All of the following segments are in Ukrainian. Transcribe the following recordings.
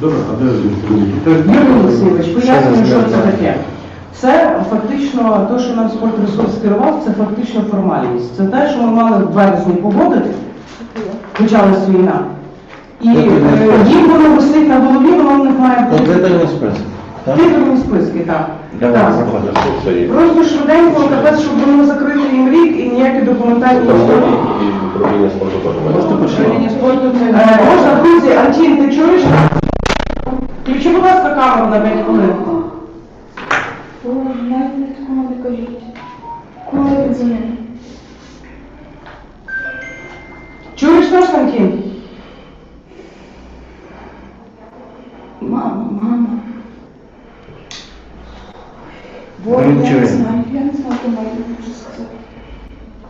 Добре, а де він? Юрій Олексійович, пояснюю, що це таке. Це фактично те, що нам спортресурс керував, це фактично формальність. Це те, що ми мали в березні погодити, почалась війна. І е, їм воно висить на голові, воно в них має бути Конкретний список. так? титульні списки, так. Давай, Так. заходимо. Просто швиденько, капець, щоб воно закрити їм рік і ніякі документальні історії. Управління спорту теж Можете має. почати? Е, Можна, друзі, Антін, ти чуєш? Включи, будь ласка, камеру на 5 хвилин. О, навіть не такому не кажіть. Коли він дзвонив? Чуєш наш Антін? Мама, мама. Бо Ну, я не знаю, я не знаю, кому я можу сказати.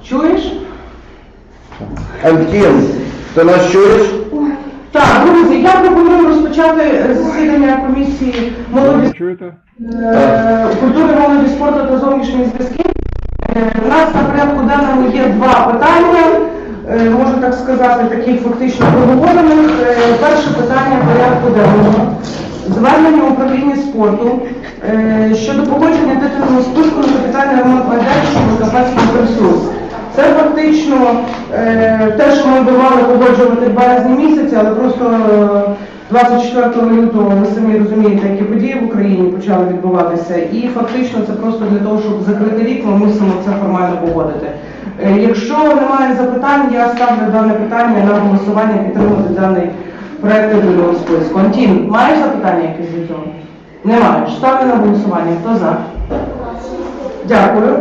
Чуєш? Антін, ти нас чуєш? Так, друзі, я пропоную розпочати засідання комісії молоді Чуєте? е, культури, молоді, спорту та зовнішніх зв'язків. Е, У нас на порядку денному є два питання, е, можу так сказати, таких фактично проговорених. Е, Перше питання порядку денного. Звернення управління спорту е, щодо погодження титульного списку на капітальний ремонт майданчика Закарпатський ресурс. Це фактично е, те, що ми би мали погоджувати в березні місяці, але просто е, 24 лютого ви самі розумієте, які події в Україні почали відбуватися, і фактично це просто для того, щоб закрити рік, ми мусимо це формально погодити. Е, Якщо немає запитань, я ставлю дане питання на голосування підтримати даний проект титульного списку. Антін, маєш запитання якесь до цього? Не. Ставлю на голосування. Хто за? Дякую.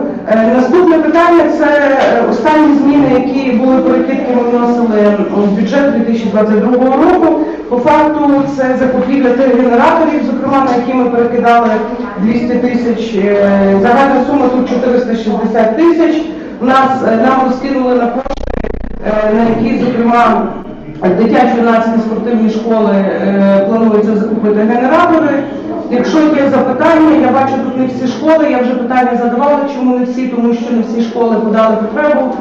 Питання це е, останні зміни, які були перекидки, ми вносили в бюджет 2022 року. По факту це закупівля тих генераторів, зокрема, на які ми перекидали 200 тисяч. Е, Загальна сума тут 460 тисяч. Нас е, нам розкинули на кошти, на які, зокрема, дитячо-юнацькі спортивні школи планується закупити генератори. Якщо є запитання, я бачу тут не всі школи, я вже питання задавала, чому не всі, тому що не всі школи подали потребу.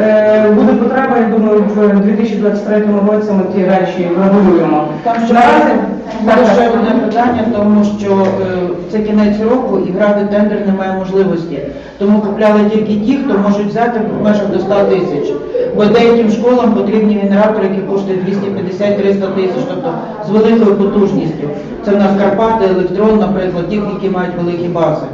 Е, Буде потреба, я думаю, в 2023 році ми ті речі врегулюємо. Наразі одне питання, тому що е, це кінець року і грати тендер немає можливості. Тому купляли тільки ті, хто можуть взяти в межах до 100 тисяч. Бо деяким школам потрібні генератори, які коштують 250-300 тисяч, тобто з великою потужністю. Це в нас Карпати, електрон, наприклад, ті, які мають великі бази.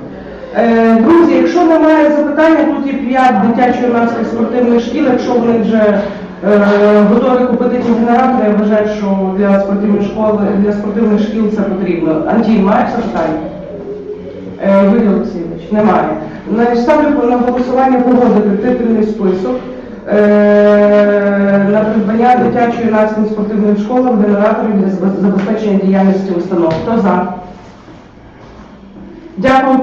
Е, Друзі, якщо немає запитання, тут є п'ять дитячо-юнацьких спортивних шкіл. Якщо вони вже готові купити ці генератори, я вважаю, що для спортивної школи, для спортивних шкіл це потрібно. Антін, маєш запитання? Е, Юрій Олексійович, немає. Ставлю на голосування погодити титульний список е, на придбання дитячо-юнацьким спортивним школам генераторів для забезпечення діяльності установ. Хто за? Дякую.